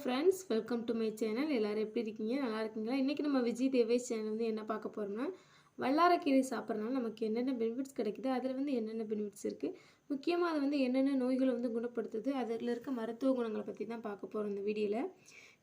Friends welcome to my channel எல்லோரும் எப்படி இருக்கீங்க? நல்லா இருக்கீங்களா? இன்றைக்கி நம்ம விஜய் தேவேஷ் சேனல் வந்து என்ன பார்க்க போகிறோம்னா வல்லாரக்கீரை சாப்பிட்றதுனால நமக்கு என்னென்ன பெனிஃபிட்ஸ் கிடைக்குது? அதில் வந்து என்னென்ன பெனிஃபிட்ஸ் இருக்குது முக்கியமாக அது வந்து என்னென்ன நோய்களை வந்து குணப்படுத்துது? அதில் இருக்க மருத்துவ குணங்களை பற்றி தான் பார்க்க போகிறோம் இந்த வீடியோவில்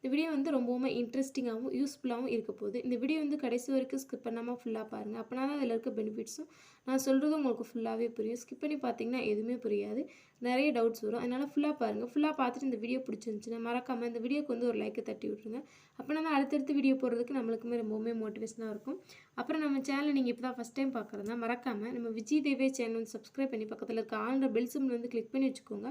இந்த வீடியோ வந்து ரொம்பவுமே இன்ட்ரெஸ்டிங்காகவும் யூஸ்ஃபுல்லாகவும் இருக்க போகுது. இந்த வீடியோ வந்து கடைசி வரைக்கும் ஸ்கிப் பண்ணாமல் ஃபுல்லாக பாருங்கள் அப்படின்னா தான் அதில் இருக்க பெனிஃபிட்ஸும் நான் சொல்கிறதும் உங்களுக்கு ஃபுல்லாகவே புரியும். ஸ்கிப் பண்ணி பார்த்தீங்கன்னா எதுவுமே புரியாது. நிறைய டவுட்ஸ் வரும். அதனால் ஃபுல்லாக பாருங்கள் ஃபுல்லாக பார்த்துட்டு இந்த வீடியோ பிடிச்சிருந்துச்சுன்னா மறக்காமல் இந்த வீடியோக்கு வந்து ஒரு லைக்கை தட்டி விட்ருங்க அப்போனா தான் அடுத்தடுத்து வீடியோ போடுறதுக்கு நம்மளுக்குமே ரொம்பவுமே மோட்டிவேஷனாக இருக்கும். அப்புறம் நம்ம சேனலை நீங்கள் இப்போ தான் ஃபஸ்ட் டைம் பார்க்குறதா மறக்காமல் நம்ம விஜய் தேவே சேனல் வந்து சப்ஸ்கிரைப் பண்ணி பக்கத்தில் இருக்க ஆன்ற பெல் சிம்பிள் வந்து கிளிக் பண்ணி வச்சுக்கோங்க.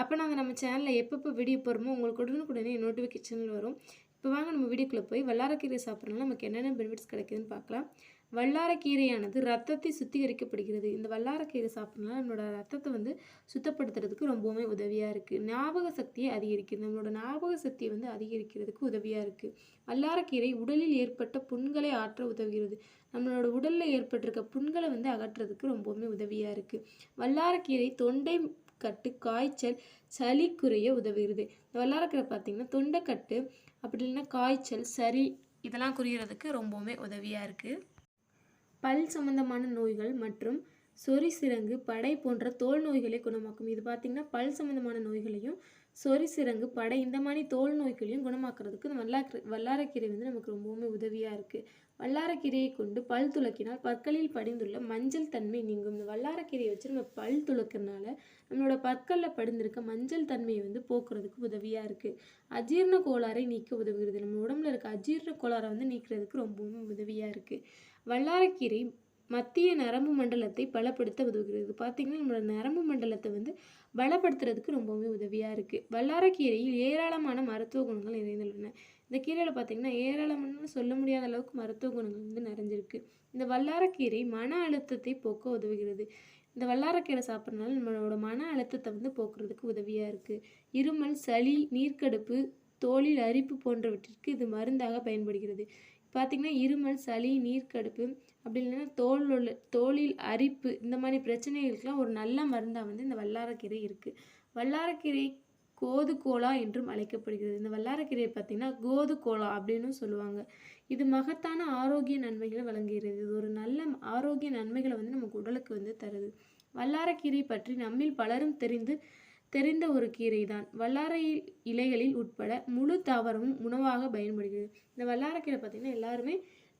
அப்போ நாங்கள் நம்ம சேனலில் எப்பப்போ வீடியோ போகிறோமோ உங்களுக்கு உடனுக்குடனே நோட்டிஃபிகேஷனில் வரும். இப்போ வாங்க நம்ம வீடியோக்குள்ளே போய் வல்லாரக்கீரை சாப்பிட்றதுனால நமக்கு என்னென்ன பெனிஃபிட்ஸ் கிடைக்குதுன்னு பார்க்கலாம். வல்லாரக்கீரையானது ரத்தத்தை சுத்திகரிக்கப்படுகிறது. இந்த வல்லாரக்கீரை சாப்பிட்றதுனால நம்மளோட ரத்தத்தை வந்து சுத்தப்படுத்துறதுக்கு ரொம்பவுமே உதவியாக இருக்குது ஞாபக சக்தியை அதிகரிக்குது. நம்மளோட ஞாபக சக்தியை வந்து அதிகரிக்கிறதுக்கு உதவியாக இருக்குது வல்லாரக்கீரை உடலில் ஏற்பட்ட புண்களை ஆற்ற உதவுகிறது. நம்மளோட உடலில் ஏற்பட்டிருக்க புண்களை வந்து அகற்றுறதுக்கு ரொம்பவுமே உதவியாக இருக்குது வல்லாரக்கீரை தொண்டை கட்டு காய்ச்சல் சளி குறைய உதவுகிறது. இந்த வல்லாரக்கீரை பார்த்திங்கன்னா தொண்டைக்கட்டு அப்படி இல்லைன்னா காய்ச்சல் சளி இதெல்லாம் குறையிறதுக்கு ரொம்பவுமே உதவியாக இருக்குது பல் சம்பந்தமான நோய்கள் மற்றும் சொறி சிரங்கு படை போன்ற தோல் நோய்களை குணமாக்கும். இது பார்த்திங்கன்னா பல் சம்பந்தமான நோய்களையும் சொறி சிறங்கு படை இந்த மாதிரி தோல் நோய்களையும் குணமாக்குறதுக்கு இந்த வல்லாக்கீரை வல்லாரக்கீரை வந்து நமக்கு ரொம்பவுமே உதவியாக இருக்குது வல்லாரக்கீரையை கொண்டு பல் துளக்கினால் பற்களில் படிந்துள்ள மஞ்சள் தன்மை நீங்கும். இந்த வல்லாரக்கீரையை வச்சு நம்ம பல் துளக்கிறனால நம்மளோட பற்களில் படிந்திருக்க மஞ்சள் தன்மையை வந்து போக்குறதுக்கு உதவியாக இருக்குது அஜீரண கோளாறை நீக்க உதவுகிறது. நம்ம உடம்புல இருக்க அஜீரண கோளாறை வந்து நீக்கிறதுக்கு ரொம்பவும் உதவியாக இருக்குது வல்லாரக்கீரை மத்திய நரம்பு மண்டலத்தை பலப்படுத்த உதவுகிறது. பார்த்திங்கன்னா நம்மளோட நரம்பு மண்டலத்தை வந்து பலப்படுத்துறதுக்கு ரொம்பவுமே உதவியாக இருக்குது வல்லாரக்கீரையில் ஏராளமான மருத்துவ குணங்கள் நிறைந்துள்ளன. இந்த கீரையில் பார்த்திங்கன்னா ஏராளமான சொல்ல முடியாத அளவுக்கு மருத்துவ குணங்கள் வந்து நிறைஞ்சிருக்கு. இந்த வல்லாரக்கீரை மன அழுத்தத்தை போக்க உதவுகிறது. இந்த வல்லாரக்கீரை சாப்பிட்றதுனால நம்மளோட மன அழுத்தத்தை வந்து போக்குறதுக்கு உதவியாக இருக்குது இருமல் சளி நீர்க்கடுப்பு தோலில் அரிப்பு போன்றவற்றிற்கு இது மருந்தாக பயன்படுகிறது. பார்த்திங்கன்னா இருமல் சளி நீர்க்கடுப்பு அப்படி இல்லைன்னா தோல் உள்ள தோலில் அரிப்பு இந்த மாதிரி பிரச்சனைகளுக்கெல்லாம் ஒரு நல்ல மருந்தாக வந்து இந்த வல்லாரக்கீரை இருக்குது வல்லாரக்கீரை கோதுகோலா என்றும் அழைக்கப்படுகிறது. இந்த வல்லாரக்கீரையை பார்த்திங்கன்னா கோதுகோலா அப்படின்னு சொல்லுவாங்க. இது மகத்தான ஆரோக்கிய நன்மைகளை வழங்குகிறது. இது ஒரு நல்ல ஆரோக்கிய நன்மைகளை வந்து நமக்கு உடலுக்கு வந்து தருது. வல்லாரக்கீரை பற்றி நம்மில் பலரும் தெரிந்து தெரிந்த ஒரு கீரை தான் வல்லாரை இலைகளில் உட்பட முழு தாவரமும் உணவாக பயன்படுகிறது. இந்த வல்லாரக்கீரை பார்த்திங்கன்னா எல்லாருமே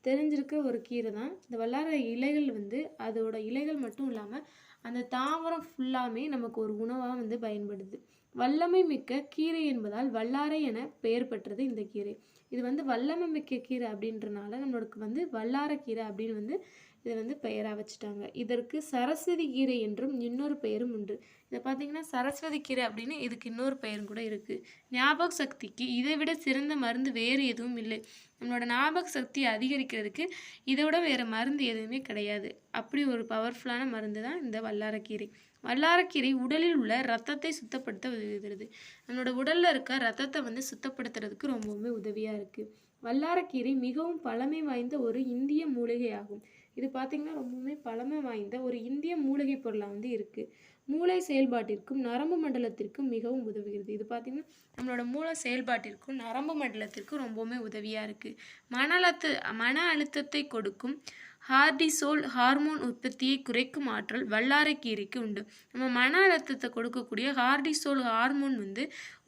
தெரிஞ்சிருக்க ஒரு கீரை தான் இந்த வல்லார இலைகள் வந்து அதோட இலைகள் மட்டும் இல்லாமல் அந்த தாவரம் ஃபுல்லாமே நமக்கு ஒரு உணவாக வந்து பயன்படுது. வல்லமை மிக்க கீரை என்பதால் வல்லாரை என பெயர் பெற்றது இந்த கீரை. இது வந்து வல்லமை மிக்க கீரை அப்படின்றனால நம்மளுக்கு வந்து வல்லாரக்கீரை அப்படின்னு வந்து இதை வந்து பெயராக வச்சுட்டாங்க. இதற்கு சரஸ்வதி கீரை என்றும் இன்னொரு பெயரும் உண்டு. இதை பார்த்தீங்கன்னா சரஸ்வதி கீரை அப்படின்னு இதுக்கு இன்னொரு பெயரும் கூட இருக்குது ஞாபக சக்திக்கு இதை விட சிறந்த மருந்து வேறு எதுவும் இல்லை. நம்மளோட ஞாபக சக்தி அதிகரிக்கிறதுக்கு இதை விட வேறு மருந்து எதுவுமே கிடையாது. அப்படி ஒரு பவர்ஃபுல்லான மருந்து தான் இந்த வல்லாரக்கீரை வல்லாரக்கீரை உடலில் உள்ள ரத்தத்தை சுத்தப்படுத்த உதவுகிறது. நம்மளோட உடலில் இருக்க ரத்தத்தை வந்து சுத்தப்படுத்துறதுக்கு ரொம்பவுமே உதவியாக இருக்குது வல்லாரக்கீரை மிகவும் பழமை வாய்ந்த ஒரு இந்திய மூலிகையாகும். இது பார்த்திங்கன்னா ரொம்பவுமே பழமை வாய்ந்த ஒரு இந்திய மூலிகை பொருளாக வந்து இருக்குது மூளை செயல்பாட்டிற்கும் நரம்பு மண்டலத்திற்கும் மிகவும் உதவுகிறது. இது பார்த்திங்கன்னா நம்மளோட மூளை செயல்பாட்டிற்கும் நரம்பு மண்டலத்திற்கும் ரொம்பவுமே உதவியாக இருக்குது மன அழுத்த மன அழுத்தத்தை கொடுக்கும் ஹார்டிசோல் ஹார்மோன் உற்பத்தியை குறைக்கும் ஆற்றல் வல்லாரைக்கீரைக்கு உண்டு. நம்ம மன அழுத்தத்தை கொடுக்கக்கூடிய ஹார்டிசோல் ஹார்மோன் வந்து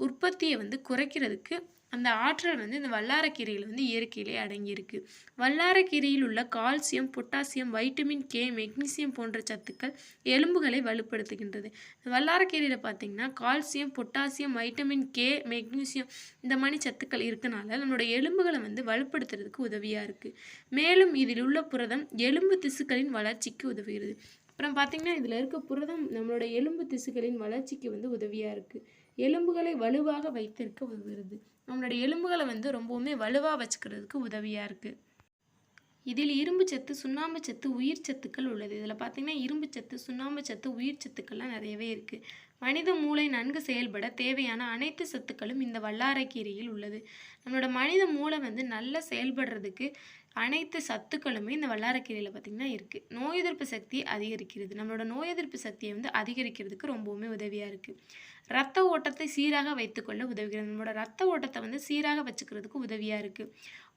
உற்பத்தியை வந்து குறைக்கிறதுக்கு அந்த ஆற்றல் வந்து இந்த வல்லாரக்கீரையில் வந்து இயற்கையிலே அடங்கியிருக்கு. வல்லாரக்கீரையில் உள்ள calcium potassium vitamin K magnesium போன்ற சத்துக்கள் எலும்புகளை வலுப்படுத்துகின்றது. வல்லாரக்கீரையில் பார்த்தீங்கன்னா calcium potassium vitamin K magnesium இந்த மாதிரி சத்துக்கள் இருக்கனால நம்மளோட எலும்புகளை வந்து வலுப்படுத்துறதுக்கு உதவியாக இருக்குது மேலும் இதில் உள்ள புரதம் எலும்பு திசுக்களின் வளர்ச்சிக்கு உதவுகிறது. அப்புறம் பார்த்திங்கன்னா இதில் இருக்க புரதம் நம்மளோட எலும்பு திசுக்களின் வளர்ச்சிக்கு வந்து உதவியாக இருக்குது எலும்புகளை வலுவாக வைத்திருக்க உதவுகிறது. நம்மளுடைய எலும்புகளை வந்து ரொம்பவுமே வலுவாக வச்சுக்கிறதுக்கு உதவியாக இருக்குது இதில் இரும்பு சத்து சுண்ணாம்பு சத்து உயிர் சத்துக்கள் உள்ளது. இதில் பார்த்திங்கன்னா இரும்பு சத்து சுண்ணாம்பு சத்து உயிர் சத்துக்கள்லாம் நிறையவே இருக்குது மனித மூளை நன்கு செயல்பட தேவையான அனைத்து சத்துக்களும் இந்த வல்லாரைக்கீரையில் உள்ளது. நம்மளோட மனித மூளை வந்து நல்லா செயல்படுறதுக்கு அனைத்து சத்துக்களுமே இந்த வல்லாரக்கீரையில் பார்த்திங்கன்னா இருக்குது நோய் எதிர்ப்பு சக்தியை அதிகரிக்கிறது. நம்மளோட நோய் எதிர்ப்பு சக்தியை வந்து அதிகரிக்கிறதுக்கு ரொம்பவுமே உதவியாக இருக்குது ரத்த ஓட்டத்தை சீராக வைத்துக்கொள்ள உதவுகிறது. நம்மளோட ரத்த ஓட்டத்தை வந்து சீராக வச்சுக்கிறதுக்கு உதவியாக இருக்குது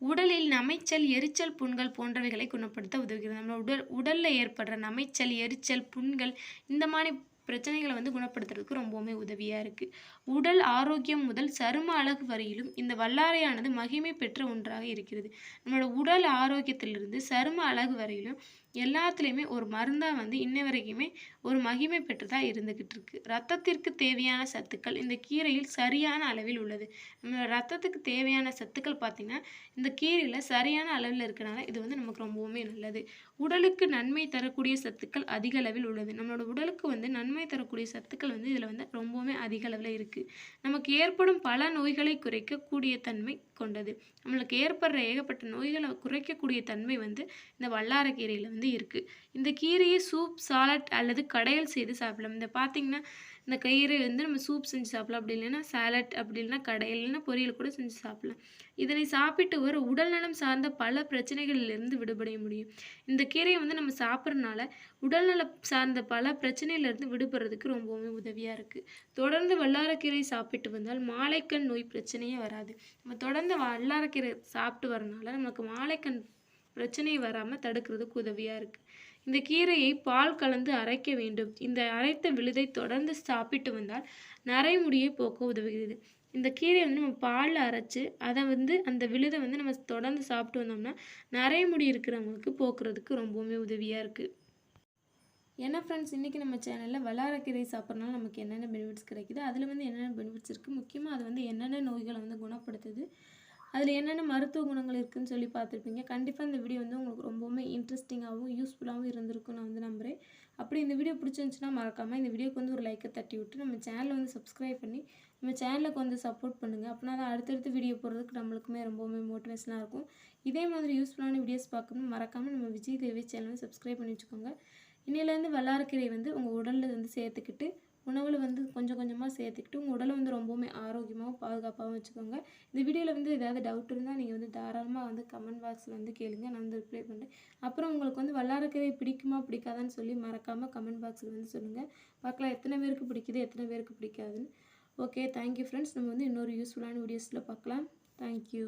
உடலில் நமைச்சல் எரிச்சல் புண்கள் போன்றவைகளை குணப்படுத்த உதவுகிறது. நம்ம உடல் உடலில் ஏற்படுற நமைச்சல் எரிச்சல் புண்கள் இந்த மாதிரி பிரச்சனைகளை வந்து குணப்படுத்துறதுக்கு ரொம்பவுமே உதவியாக இருக்குது உடல் ஆரோக்கியம் முதல் சரும அழகு வரையிலும் இந்த வல்லாரையானது மகிமை பெற்ற ஒன்றாக இருக்கிறது. நம்மளோட உடல் ஆரோக்கியத்திலிருந்து சரும அழகு வரையிலும் எல்லாத்துலேயுமே ஒரு மருந்தாக வந்து இன்ன வரைக்குமே ஒரு மகிமை பெற்றதாக இருந்துக்கிட்டு இருக்குது ரத்தத்திற்கு தேவையான சத்துக்கள் இந்த கீரையில் சரியான அளவில் உள்ளது. நம்ம ரத்தத்துக்கு தேவையான சத்துக்கள் பார்த்திங்கன்னா இந்த கீரையில் சரியான அளவில் இருக்கனால இது வந்து நமக்கு ரொம்பவுமே நல்லது. உடலுக்கு நன்மை தரக்கூடிய சத்துக்கள் அதிக அளவில் உள்ளது. நம்மளோட உடலுக்கு வந்து நன்மை தரக்கூடிய சத்துக்கள் வந்து இதில் வந்து ரொம்பவுமே அதிக அளவில் இருக்குது நமக்கு ஏற்படும் பல நோய்களை குறைக்கக்கூடிய தன்மை கொண்டது. நம்மளுக்கு ஏற்படுற ஏகப்பட்ட நோய்களை குறைக்கக்கூடிய தன்மை வந்து இந்த வல்லாரக்கீரையில் வந்து வந்து இருக்குது இந்த கீரையை சூப் சாலட் அல்லது கடையல் செய்து சாப்பிடலாம். இந்த பார்த்திங்கன்னா இந்த கீரை வந்து நம்ம சூப் செஞ்சு சாப்பிடலாம். அப்படி இல்லைன்னா சாலட் அப்படி இல்லைன்னா கடையல் இல்லைன்னா பொரியல் கூட செஞ்சு சாப்பிடலாம். இதனை சாப்பிட்டு வர உடல்நலம் சார்ந்த பல பிரச்சனைகளிலிருந்து விடுபட முடியும். இந்த கீரையை வந்து நம்ம சாப்பிட்றதுனால உடல்நலம் சார்ந்த பல பிரச்சனையிலிருந்து விடுபடுறதுக்கு ரொம்பவுமே உதவியாக இருக்குது தொடர்ந்து வல்லாரக்கீரை சாப்பிட்டு வந்தால் மாலைக்கண் நோய் பிரச்சனையே வராது. நம்ம தொடர்ந்து வல்லாரக்கீரை சாப்பிட்டு வரனால நமக்கு மாலைக்கண் பிரச்சனை வராமல் தடுக்கிறதுக்கு உதவியாக இருக்குது இந்த கீரையை பால் கலந்து அரைக்க வேண்டும். இந்த அரைத்த விழுதை தொடர்ந்து சாப்பிட்டு வந்தால் நரைமுடியை போக்க உதவுகிறது. இந்த கீரையை வந்து நம்ம பாலில் அரைச்சி அதை வந்து அந்த விழுதை வந்து நம்ம தொடர்ந்து சாப்பிட்டு வந்தோம்னா நரைமுடி இருக்கிறவங்களுக்கு போக்குறதுக்கு ரொம்பவுமே உதவியாக இருக்குது ஏன்னா ஃப்ரெண்ட்ஸ் இன்றைக்கி நம்ம சேனலில் வல்லாரக்கீரை சாப்பிட்றனால நமக்கு என்னென்ன பெனிஃபிட்ஸ் கிடைக்குது அதில் வந்து என்னென்ன பெனிஃபிட்ஸ் இருக்குது முக்கியமாக அது வந்து என்னென்ன நோய்களை வந்து குணப்படுத்துது? அதில் என்னென்ன மருத்துவ குணங்கள் இருக்குதுன்னு சொல்லி பார்த்துருப்பீங்க. கண்டிப்பாக இந்த வீடியோ வந்து உங்களுக்கு ரொம்பவுமே இன்ட்ரெஸ்டிங்காகவும் யூஸ்ஃபுல்லாகவும் இருந்திருக்கும் நான் வந்து நம்புகிறேன் அப்படி இந்த வீடியோ பிடிச்சிருந்துச்சுன்னா மறக்காமல் இந்த வீடியோக்கு வந்து ஒரு லைக்கை தட்டி விட்டு நம்ம சேனலை வந்து சப்ஸ்கிரைப் பண்ணி நம்ம சேனலுக்கு வந்து சப்போர்ட் பண்ணுங்கள் அப்படின்னா தான் அடுத்தடுத்து வீடியோ போடுறதுக்கு நம்மளுக்குமே ரொம்பவுமே மோட்டிவேஷனாக இருக்கும். இதே மாதிரி யூஸ்ஃபுல்லான வீடியோஸ் பார்க்கணும். மறக்காமல் நம்ம விஜய் தேவி சேனலை சப்ஸ்கிரைப் பண்ணி வச்சுக்கோங்க. இன்னிலேருந்து வல்லாரக்கீரை வந்து உங்கள் உடலில் வந்து சேர்த்துக்கிட்டு உணவில் வந்து கொஞ்சம் கொஞ்சமாக சேர்த்துக்கிட்டு உங்கள் உடலை வந்து ரொம்பவுமே ஆரோக்கியமாகவும் பாதுகாப்பாகவும் வச்சுக்கோங்க. இந்த வீடியோவில் வந்து ஏதாவது டவுட் இருந்தால் நீங்கள் வந்து தாராளமாக வந்து கமெண்ட் பாக்ஸில் வந்து கேளுங்க. நான் வந்து ரிப்ளை பண்ணுறேன் அப்புறம் உங்களுக்கு வந்து வல்லாரக்கீரை பிடிக்குமா பிடிக்காதான்னு சொல்லி மறக்காமல் கமெண்ட் பாக்ஸில் வந்து சொல்லுங்கள் பார்க்கலாம் எத்தனை பேருக்கு பிடிக்குது எத்தனை பேருக்கு பிடிக்காதுன்னு. ஓகே தேங்க்யூ ஃப்ரெண்ட்ஸ் நம்ம வந்து இன்னொரு யூஸ்ஃபுல்லான வீடியோஸில் பார்க்கலாம். தேங்க்யூ